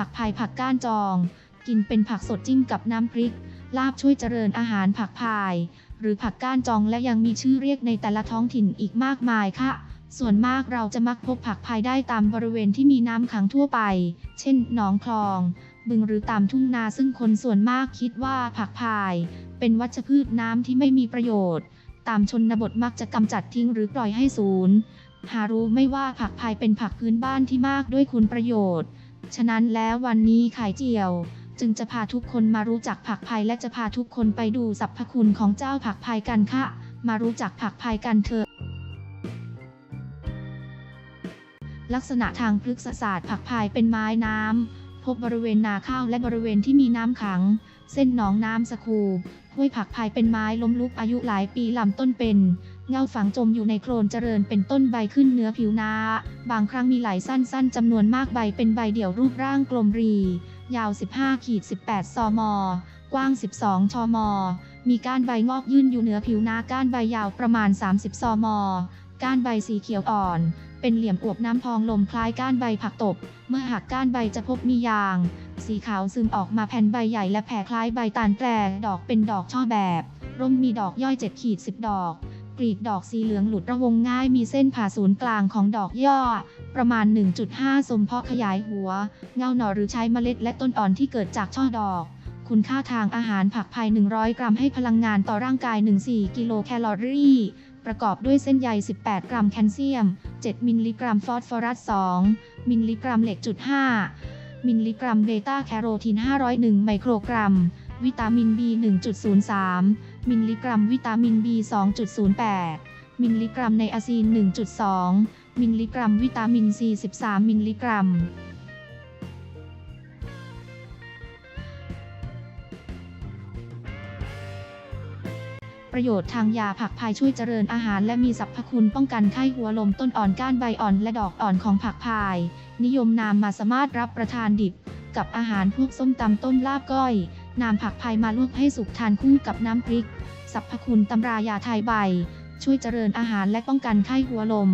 ผักพายผักก้านจอง กินเป็นผักสดจิ้มกับน้ำพริก ลาบช่วยเจริญอาหารผักพาย หรือผักก้านจองและยังมีชื่อเรียกในแต่ละท้องถิ่นอีกมากมายค่ะส่วนมากเราจะมักพบผักพายได้ตามบริเวณที่มีน้ำขังทั่วไป เช่น หนองคลอง บึงหรือตามทุ่งนาซึ่งคนส่วนมากคิดว่าผักพาย เป็นวัชพืชน้ำที่ไม่มีประโยชน์ ตามชนบทมักจะกำจัดทิ้งหรือปล่อยให้สูญ หารู้ไม่ว่าผักพายเป็นผักพื้นบ้านที่มากด้วยคุณประโยชน์ ฉะนั้นแล้ววันนี้ขายเจียว จึงจะพาทุกคนมารู้จักผักพายและจะพาทุกคนไปดูสรรพคุณของเจ้าผักพายกันค่ะ มารู้จักผักพายกันเถอะลักษณะทางพฤกษศาสตร์ผักพายเป็นไม้น้ำ พบบริเวณนาข้าวและบริเวณที่มีน้ำขัง เส้นหนองน้ำสคูห้วยผักพายเป็นไม้ล้มลุกอายุหลายปีลำต้นเป็น เงาฝังจมอยู่ในโคลนเจริญเป็นต้นใบขึ้นเนื้อผิวนา บางครั้งมีไหลสั้นๆจำนวนมากใบเป็นใบเดี่ยวรูปร่างกลมรี ยาว 15ขีด18ซม กว้าง 12 ชม มีก้านใบงอกยื่นอยู่เหนือผิวนาก้านใบยาวประมาณ 30 ซม ก้านใบสีเขียวอ่อน เป็นเหลี่ยมอวบน้ำพองลมคล้ายก้านใบผักตบ เมื่อหักก้านใบจะพบมียาง สีขาวซึมออกมาแผ่นใบใหญ่และแผ่คล้ายใบตาลแปรดอกเป็นดอกช่อแบบ ร่มมีดอกย่อย7ขีด10 ดอกกลีบดอกสีเหลืองหลุดระวงง่ายมีเส้นผ่าศูนย์กลางของดอกย่อ ประมาณ 1.5 สมเพาะขยายหัว เงาหน่อหรือใช้เมล็ดและต้นอ่อนที่เกิดจากช่อดอก คุณค่าทางอาหารผักพาย 100 กรัมให้พลังงานต่อร่างกาย 14 กิโลแคลอรี่ ประกอบด้วยเส้นใย 18 กรัมแคลเซียม 7 มิลลิกรัมฟอสฟอรัส 2 มิลลิกรัมเหล็กจุด5มิลลิกรัมเบต้าแคโรทีน 501 ไมโครกรัม วิตามิน B 1.03 มิลลิกรัมวิตามิน B 2.08 มิลลิกรัมไนอาซีน 1.2 มิลลิกรัมวิตามิน C 13 มิลลิกรัม ประโยชน์ทางยาผักพายช่วยเจริญอาหาร และมีสรรพคุณป้องกันไข้หัวลมต้นอ่อนก้านใบอ่อนและดอกอ่อนของผักพาย นิยมนำมาสามารถรับประทานดิบ กับอาหารพวกส้มตำต้มลาบก้อยนำผักพายมาลวกให้สุกทานคู่กับน้ำพริกสรรพคุณตำรายาไทยใบ ช่วยเจริญอาหารและป้องกันไข้หัวลม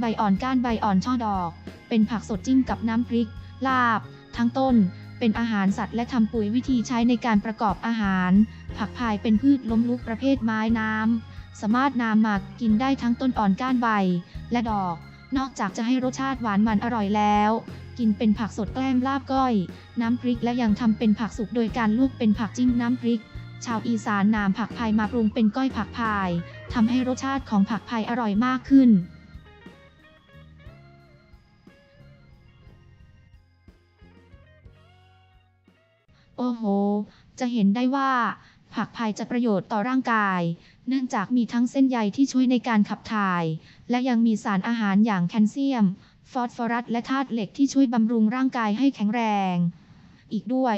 ใบอ่อนก้านใบอ่อนช่อดอก เป็นผักสดจิ้มกับน้ำพริก ลาบ ทั้งต้น เป็นอาหารสัตว์และทำปุ๋ยวิธีใช้ในการประกอบอาหาร ผักพายเป็นพืชล้มลุกประเภทไม้น้ำ สามารถนำมากินได้ทั้งต้นอ่อนก้านใบ และดอก นอกจากจะให้รสชาติหวานมันอร่อยแล้ว กินเป็นผักสดแกล้มลาบก้อย น้ำพริกและยังทำเป็นผักสุกโดยการลวกเป็นผักจิ้มน้ำพริก ชาวอีสานนำผักพายมาปรุงเป็นก้อยผักพายทำให้รสชาติของผักพายอร่อยมากขึ้น โอ้โห จะเห็นได้ว่า ผักพายจะประโยชน์ต่อร่างกาย เนื่องจากมีทั้งเส้นใยที่ช่วยในการขับถ่าย และยังมีสารอาหารอย่างแคลเซียม ฟอสฟอรัส และธาตุเหล็กที่ช่วยบำรุงร่างกายให้แข็งแรง อีกด้วย